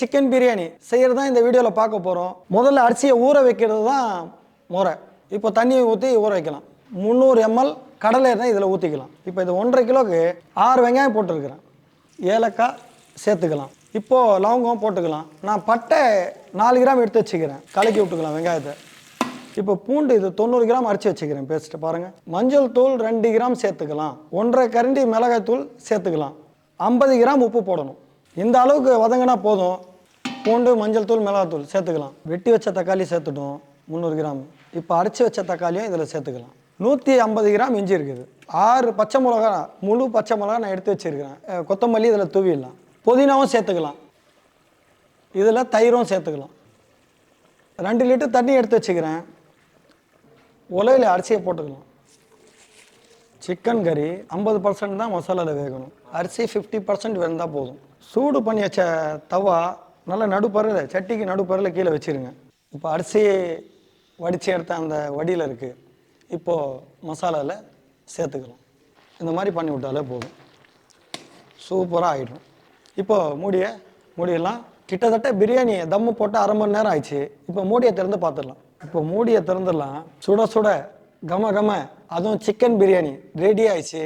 Chicken biryani செய்கிறது தான் இந்த வீடியோவில் பார்க்க போகிறோம் முதல்ல அரிசியை ஊற வைக்கிறது தான் முறை. இப்போ தண்ணியை ஊற்றி ஊற வைக்கலாம். முந்நூறு எம்எல் கடலை தான் இதில் ஊற்றிக்கலாம் இப்போ இது ஒன்றரை கிலோக்கு ஆறு வெங்காயம் போட்டிருக்கிறேன். ஏலக்காய் சேர்த்துக்கலாம். இப்போது லவங்கம் போட்டுக்கலாம். நான் பட்டை நாலு கிராம் எடுத்து வச்சுக்கிறேன். கலக்கி விட்டுக்கலாம் வெங்காயத்தை. இப்போ பூண்டு இது தொண்ணூறு கிராம் அரைச்சி வச்சுக்கிறேன் பேஸ்ட்டு பாருங்கள் மஞ்சள் தூள் ரெண்டு கிராம் சேர்த்துக்கலாம். ஒன்றரை கரண்டி மிளகாய் தூள் சேர்த்துக்கலாம். ஐம்பது கிராம் உப்பு போடணும். இந்த அளவுக்கு வதங்கினா போதும். பூண்டு மஞ்சள் தூள் மிளகாய் தூள் சேர்த்துக்கலாம். வெட்டி வச்ச தக்காளி சேர்த்துட்டோம் முந்நூறு கிராம். இப்போ அரைச்சி வச்ச தக்காளியும் இதில் சேர்த்துக்கலாம். நூற்றி ஐம்பது கிராம் இஞ்சி இருக்குது. ஆறு பச்சை மிளகா முழு பச்சை மிளகா நான் எடுத்து வச்சுருக்கிறேன். கொத்தமல்லி இதில் தூவிடலாம். புதினாவும் சேர்த்துக்கலாம். இதில் தயிரும் சேர்த்துக்கலாம். ரெண்டு லிட்டர் தண்ணி எடுத்து வச்சுக்கிறேன். உலையில் அரிசியை போட்டுக்கலாம். சிக்கன் கறி ஐம்பது பர்சன்ட் தான் மசாலாவில் வேகணும். அரிசி ஃபிஃப்டி பர்சன்ட் வெந்தால் போதும். சூடு பண்ணி வச்ச தவா நல்லா நடுப்பறல சட்டிக்கு நடுப்பறல கீழே வச்சிருங்க. இப்போ அரிசி வடித்து எடுத்த அந்த வடியில் இருக்குது இப்போது மசாலாவில் சேர்த்துக்கலாம். இந்த மாதிரி பண்ணி விட்டாலே போதும். சூப்பராக ஆகிடும் இப்போது மூடிய மூடியெல்லாம் கிட்டத்தட்ட பிரியாணி தம்மு போட்டு அரை மணி நேரம் ஆயிடுச்சு. இப்போ மூடியை திறந்து பார்த்துடலாம் இப்போ மூடியை திறந்துடலாம். சுட சுட கம கம அதுவும் சிக்கன் பிரியாணி ரெடி ஆயிடுச்சு.